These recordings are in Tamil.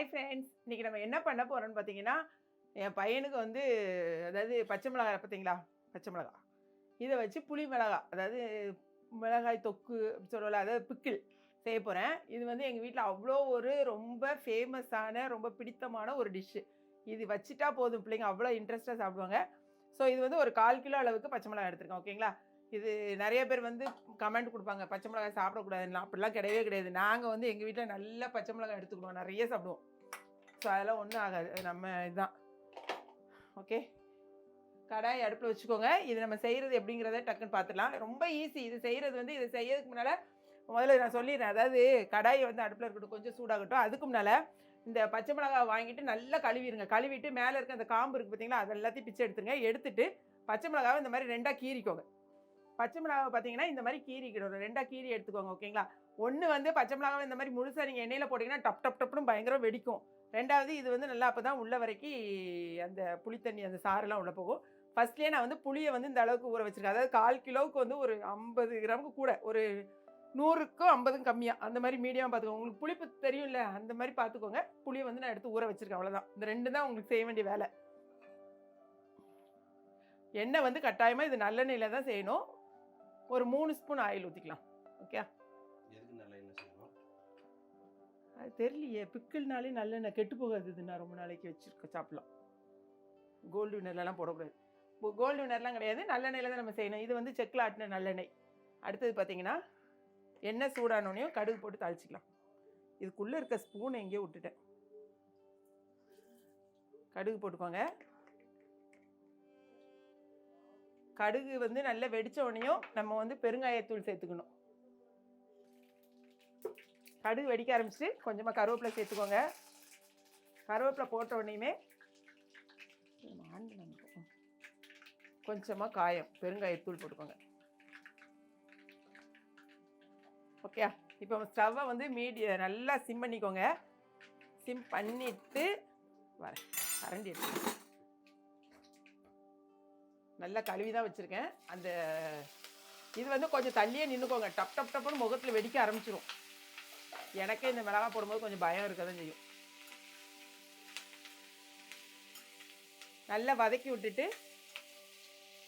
ஹாய் ஃப்ரெண்ட்ஸ் இன்றைக்கி நம்ம என்ன பண்ண போகிறோன்னு பார்த்தீங்கன்னா என் பையனுக்கு வந்து அதாவது பச்சை மிளகாய் பார்த்தீங்களா பச்சை மிளகாய் இதை வச்சு புளி மிளகாய் அதாவது மிளகாய் தொக்கு அப்படி சொல்லல அதாவது பிக்கிள் செய்ய போகிறேன் இது வந்து எங்கள் வீட்டில் அவ்வளோ ஒரு ரொம்ப ஃபேமஸான ரொம்ப பிடித்தமான ஒரு டிஷ்ஷு இது வச்சுட்டா போதும் பிள்ளைங்க அவ்வளோ இன்ட்ரெஸ்ட்டாக சாப்பிடுவாங்க. ஸோ இது வந்து ஒரு கால் கிலோ அளவுக்கு பச்சை மிளகாய் எடுத்துருக்கேன் ஓகேங்களா இது நிறைய பேர் வந்து கமெண்ட் கொடுப்பாங்க. பச்சை மிளகாய் சாப்பிடக்கூடாதுன்னு. அப்படிலாம் கிடையவே கிடையாது. நாங்கள் வந்து எங்கள் வீட்டில் நல்லா பச்சை மிளகாய் எடுத்துக்கிடுவோம் நிறைய சாப்பிடுவோம். ஸோ அதெல்லாம் ஒன்றும் ஆகாது. நம்ம இதுதான். ஓகே கடாய் அடுப்பில் வச்சுக்கோங்க. இது நம்ம செய்கிறது எப்படிங்கிறத டக்குன்னு பார்த்துடலாம் ரொம்ப ஈஸி இது செய்கிறது வந்து இது செய்யறதுக்கு முன்னால் முதல்ல நான் சொல்லிடுறேன். அதாவது கடாயை வந்து அடுப்பில் இருக்கட்டும் கொஞ்சம் சூடாகட்டும். அதுக்கு முன்னால் இந்த பச்சை மிளகாய் வாங்கிட்டு நல்லா கழுவிடுங்க. கழுவிட்டு மேலே இருக்க அந்த காம்பு இருக்குது பார்த்தீங்களா அது எல்லாத்தையும் பிச்சை எடுத்துருங்க. எடுத்துட்டு பச்சை மிளகாவை இந்த மாதிரி ரெண்டாக கீறிக்கோங்க. பச்சை மிளகாவை பார்த்தீங்கன்னா இந்த மாதிரி கீறிக்கிடும் ரெண்டாக கீரி எடுத்துக்கோங்க ஓகேங்களா ஒன்று வந்து பச்சை மிளகாவை இந்த மாதிரி முழுசாக நீங்கள் எண்ணெயில் போட்டிங்கன்னா டப் டப் டப்னு பயங்கரம் வெடிக்கும். ரெண்டாவது இது வந்து நல்லா அப்போ தான் உள்ள வரைக்கும் அந்த புளித்தண்ணி அந்த சாரெல்லாம் உள்ளே போகும். ஃபர்ஸ்ட்லேயே நான் வந்து புளியை வந்து இந்த அளவுக்கு ஊற வச்சுருக்கேன். அதாவது கால் கிலோவுக்கு வந்து ஒரு ஐம்பது கிராமுக்கு கூட ஒரு நூறுக்கும் ஐம்பதுக்கும் கம்மியாக அந்த மாதிரி மீடியமாக பார்த்துக்கோங்க உங்களுக்கு புளிப்பு தெரியும்ல அந்த மாதிரி பார்த்துக்கோங்க புளியை வந்து நான் எடுத்து ஊற வச்சுருக்கேன் அவ்வளோதான் இந்த ரெண்டு தான் உங்களுக்கு செய்ய வேண்டிய வேலை. எண்ணெய் வந்து கட்டாயமாக இது நல்லெண்ணெயில் தான் செய்யணும். ஒரு மூணு ஸ்பூன் ஆயில் ஊற்றிக்கலாம் ஓகே எதுக்கு நல்ல என்ன செய்யணும் அது தெரியலையே. பிக்கிள்னாலே நல்லெண்ணெய் கெட்டு போகாது இது நான் ரொம்ப நாளைக்கு வச்சுருக்க சாப்பிடலாம். கோல்டு வினர்லாம் போடக்கூடாது. கோல்டு வினர்லாம் கிடையாது. நல்லெண்ணெயில் தான் நம்ம செய்யணும். இது வந்து செக்கில் ஆட்டின நல்லெண்ணெய். அடுத்தது பார்த்தீங்கன்னா எண்ணெய் சூடானோனையும் கடுகு போட்டு தாளிச்சிக்கலாம். இதுக்குள்ளே இருக்க ஸ்பூனை எங்கேயோ விட்டுட்டேன். கடுகு போட்டுக்கோங்க. கடுகு வந்து நல்லா வெடித்த உடனேயும் நம்ம வந்து பெருங்காயத்தூள் சேர்த்துக்கணும். கடுகு வெடிக்க ஆரம்பிச்சுட்டு கொஞ்சமாக கருவேப்பிலை சேர்த்துக்கோங்க. கருவேப்பிலை போட்ட உடனேயுமே கொஞ்சமாக காயம் பெருங்காயத்தூள் போட்டுக்கோங்க. ஓகே இப்போ ஸ்டவ்வை வந்து மீடிய நல்லா சிம் பண்ணிக்கோங்க. சிம் பண்ணிட்டு வரேன். கரண்டி எடுத்து நல்லா கழுவி தான் வச்சுருக்கேன். அந்த இது வந்து கொஞ்சம் தள்ளியே நின்றுக்கோங்க டப் டப் டப்புன்னு முகத்தில் வெடிக்க ஆரம்பிச்சிடும் எனக்கே இந்த மிளகா போடும்போது கொஞ்சம் பயம் இருக்க தான் செய்யும். நல்லா வதக்கி விட்டுட்டு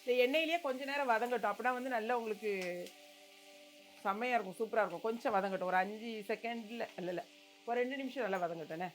இந்த எண்ணெயிலேயே கொஞ்சம் நேரம் வதங்கட்டும். அப்படின்னா வந்து நல்லா உங்களுக்கு செம்மையாக இருக்கும் சூப்பராக இருக்கும். கொஞ்சம் வதங்கட்டும். ஒரு அஞ்சு செகண்டில் இல்லைல்ல ஒரு ரெண்டு நிமிஷம் நல்லா வதங்கட்டேனே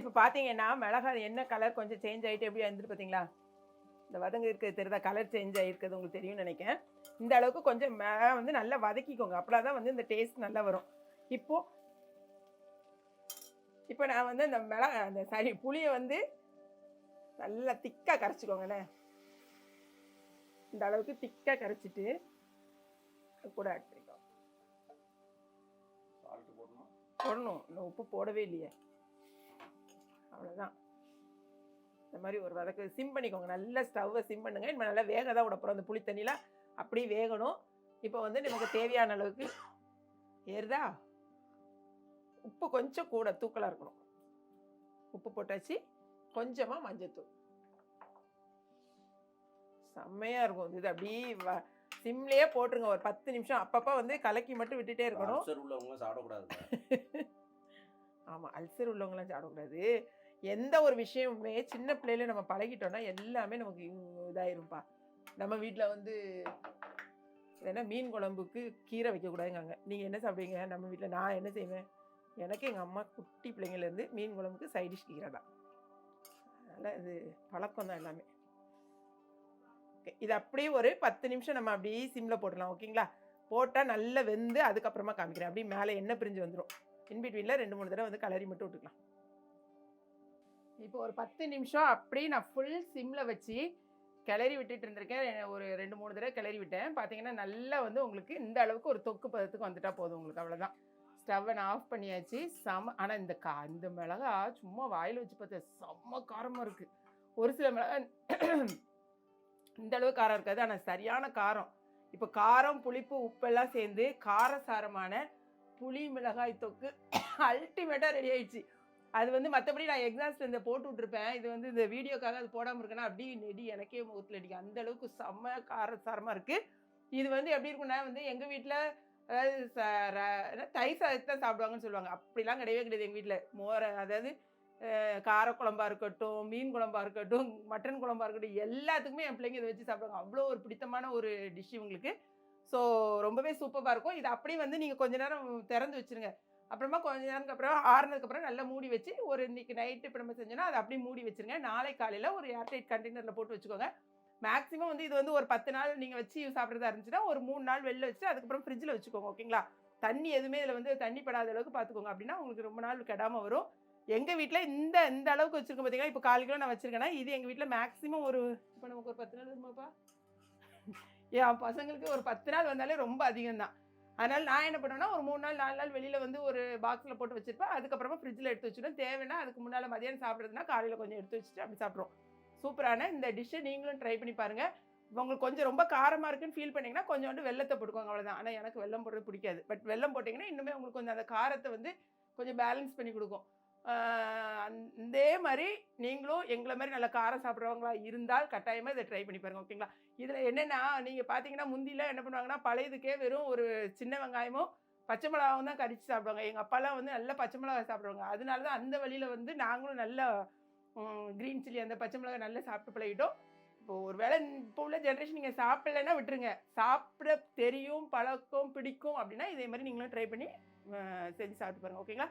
இப்போ பார்த்தீங்கன்னா மிளகா என்ன கலர் கொஞ்சம் சேஞ்ச் ஆகிட்டு எப்படி வந்துட்டு பார்த்தீங்களா இந்த வதங்க இருக்கிறது தெரியுதா? கலர் சேஞ்ச் ஆகிருக்கிறது உங்களுக்கு தெரியும்னு நினைக்கிறேன். இந்த அளவுக்கு கொஞ்சம் மேலே வந்து நல்லா வதக்கிக்கோங்க. அப்படின்னா தான் வந்து இந்த டேஸ்ட் நல்லா வரும். இப்போ இப்போ நான் வந்து அந்த மிளகா அந்த சரி புளியை வந்து நல்லா திக்காக கரைச்சிக்கோங்கண்ணே இந்த அளவுக்கு திக்காக கரைச்சிட்டு கூட ஆட் பண்ணிக்கோ. போடணும். உப்பு போடவே இல்லையே. அவ்வளோதான் இந்த மாதிரி ஒரு வதக்கு சிம் பண்ணிக்கோங்க. நல்லா ஸ்டவ்வை சிம் பண்ணுங்க. இப்போ நல்லா வேக தான் விட போகிறோம் அந்த புளி தண்ணியில் அப்படியே வேகணும். இப்போ வந்து நமக்கு தேவையான அளவுக்கு ஏறுதா? உப்பு கொஞ்சம் கூட தூக்கலாக இருக்கணும். உப்பு போட்டாச்சு. கொஞ்சமாக மஞ்சத்தூள். செம்மையாக இருக்கும். இது அப்படியே சிம்லேயே போட்டுருங்க. ஒரு பத்து நிமிஷம். அப்பப்போ வந்து கலக்கி மட்டும் விட்டுட்டே இருக்கணும். அல்சர் உள்ளவங்க சாப்பிடக்கூடாது ஆமாம் அல்சர் உள்ளவங்களாம் சாப்பிடக்கூடாது. எந்த ஒரு விஷயமுமே சின்ன பிள்ளையில நம்ம பழகிட்டோம்னா எல்லாமே நமக்கு இதாயிரும்ப்பா நம்ம வீட்டில் வந்து என்ன மீன் குழம்புக்கு கீரை வைக்கக்கூடாதுங்காங்க நீங்கள் என்ன சாப்பிடுவீங்க? நம்ம வீட்டில் நான் என்ன செய்வேன்? எனக்கு எங்கள் அம்மா குட்டி பிள்ளைங்கள்லேருந்து மீன் குழம்புக்கு சைடிஷ் கீரை தான். அதனால் இது பழக்கம் தான் எல்லாமே. ஓகே இது அப்படியே ஒரு பத்து நிமிஷம் நம்ம அப்படியே சிம்மில் போட்டுடலாம் ஓகேங்களா? போட்டால் நல்லா வெந்து அதுக்கப்புறமா காமிக்கிறேன். அப்படியே மேலே எண்ணெய் பிரிஞ்சு வந்துடும் இன்பிட்வீனில் ரெண்டு மூணு தடவை வந்து கலரி மட்டும் விட்டுக்கலாம். இப்போ ஒரு பத்து நிமிஷம் அப்படியே நான் ஃபுல் சிம்மில் வச்சு கிளறி விட்டுட்டு இருந்திருக்கேன். ஒரு ரெண்டு மூணு தடவை கிளறி விட்டேன். பார்த்தீங்கன்னா நல்லா வந்து உங்களுக்கு இந்த அளவுக்கு ஒரு தொக்கு பதத்துக்கு வந்துட்டா போதும் உங்களுக்கு. அவ்வளோதான் ஸ்டவ்வை நான் ஆஃப் பண்ணியாச்சு. செம ஆனால் இந்த கா இந்த மிளகா சும்மா வாயில் வச்சு பார்த்தேன் செம்ம காரமாக இருக்குது ஒரு சில மிளகா இந்த அளவு காரம் இருக்காது. ஆனால் சரியான காரம். இப்போ காரம் புளிப்பு உப்பெல்லாம் சேர்ந்து காரசாரமான புளி மிளகாய் தொக்கு அல்டிமேட்டாக ரெடி ஆயிடுச்சு. அது வந்து மற்றபடி நான் எக்ஸாஸ்ட் இந்த போட்டு விட்ருப்பேன் இது வந்து இந்த வீடியோக்காக அது போடாமல் இருக்கேன்னா அப்படியே நெடி எனக்கே முகத்தில் அடிக்கும் அந்த அளவுக்கு செம்ம காரசாரமாக இருக்குது இது வந்து எப்படி இருக்கும்னா வந்து எங்கள் வீட்டில் அதாவது ச- ர- தயிர் சாதத்தை தான் சாப்பிடுவாங்கன்னு சொல்லுவாங்க. அப்படிலாம் கிடையவே கிடையாது எங்கள் வீட்டில் மோர அதாவது அஹ், காரக்குழம்பா இருக்கட்டும் மீன் குழம்பா இருக்கட்டும் மட்டன் குழம்பா இருக்கட்டும் எல்லாத்துக்குமே என் பிள்ளைங்க இதை வச்சு சாப்பிடுவாங்க. அவ்வளோ ஒரு பிடித்தமான ஒரு டிஷ் இவங்களுக்கு. ஸோ ரொம்பவே சூப்பராக இருக்கும். இது அப்படியே வந்து நீங்கள் கொஞ்ச நேரம் திறந்து வச்சிருங்க. அப்புறமா கொஞ்ச நேரத்துக்கு அப்புறம் ஆறுனதுக்கப்புறம் நல்லா மூடி வச்சு ஒரு இன்றைக்கி நைட்டு இப்போ நம்ம செஞ்சோன்னா அதை அப்படியே மூடி வச்சுருங்க. நாளை காலையில் ஒரு ஏர்டைட் கண்டெய்னரில் போட்டு வச்சுக்கோங்க. மேக்ஸிமம் வந்து இது வந்து ஒரு பத்து நாள் நீங்கள் வச்சு சாப்பிட்றதா இருந்துச்சுன்னா ஒரு மூணு நாள் வெளில வச்சு அதுக்கப்புறம் ஃப்ரிட்ஜில் வச்சுக்கோங்க ஓகேங்களா தண்ணி எதுவுமே இதில் வந்து தண்ணி படாத அளவுக்கு பார்த்துக்கோங்க அப்படின்னா உங்களுக்கு ரொம்ப நாள் கெடாமல் வரும். எங்கள் வீட்டில் இந்த இந்த அளவுக்கு வச்சுருக்கோம் பார்த்தீங்கன்னா இப்போ கால் கிலோ நான் வச்சுருக்கேன்னா இது எங்கள் வீட்டில் மேக்ஸிமம் ஒரு இப்போ நமக்கு ஒரு பத்து நாள் வருமாப்பா? என் பசங்களுக்கு ஒரு பத்து நாள் வந்தாலே ரொம்ப அதிகம் தான் அதனால் நான் என்ன பண்ணுவேன்னா ஒரு மூணு நாள் நாலு நாள் வெளியில் வந்து ஒரு பாக்ஸில் போட்டு வச்சுருப்பேன். அதுக்கப்புறமா ஃப்ரிட்ஜில் எடுத்து வச்சுடுவேன். தேவைன்னா அதுக்கு முன்னால் மதியானம் சாப்பிட்றதுனா காலையில் கொஞ்சம் எடுத்து வச்சுட்டு அப்படி சாப்பிட்றோம் சூப்பரான இந்த டிஷ்ஷை நீங்களும் ட்ரை பண்ணி பாருங்கள் உங்களுக்கு கொஞ்சம் ரொம்ப காரமாக இருக்குன்னு ஃபீல் பண்ணீங்கன்னா கொஞ்சோண்டு வெள்ளத்தை போட்டுக்கோங்க அவ்வளோதான் ஆனால் எனக்கு வெல்லம் போடுறது பிடிக்காது. பட் வெல்லம் போட்டிங்கன்னா இன்னுமே உங்களுக்கு கொஞ்சம் அந்த காரத்தை வந்து கொஞ்சம் பேலன்ஸ் பண்ணி கொடுக்கும். இதே மாதிரி நீங்களும் எங்களை மாதிரி நல்ல காரம் சாப்பிட்றவங்களா இருந்தால் கட்டாயமாக இதை ட்ரை பண்ணி பாருங்க ஓகேங்களா இதில் என்னென்னா நீங்கள் பார்த்தீங்கன்னா முந்திலாம் என்ன பண்ணுவாங்கன்னா பழையதுக்கே வெறும் ஒரு சின்ன வெங்காயமும் பச்சை மிளகாவும் தான் கடிச்சு சாப்பிடுவாங்க. எங்கள் அப்பாலாம் வந்து நல்ல பச்சை மிளகா சாப்பிடுவாங்க. அதனால தான் அந்த வழியில் வந்து நாங்களும் நல்ல க்ரீன் சில்லி அந்த பச்சை மிளகா நல்லா சாப்பிட்டு பழகிட்டோம். இப்போ ஒரு வேளை இப்போ உள்ள ஜென்ரேஷன் நீங்கள் சாப்பிட்லன்னா விட்டுருங்க. சாப்பிட தெரியும் பழக்கம் பிடிக்கும் அப்படின்னா இதே மாதிரி நீங்களும் ட்ரை பண்ணி செஞ்சு சாப்பிட்டு பாருங்க ஓகேங்களா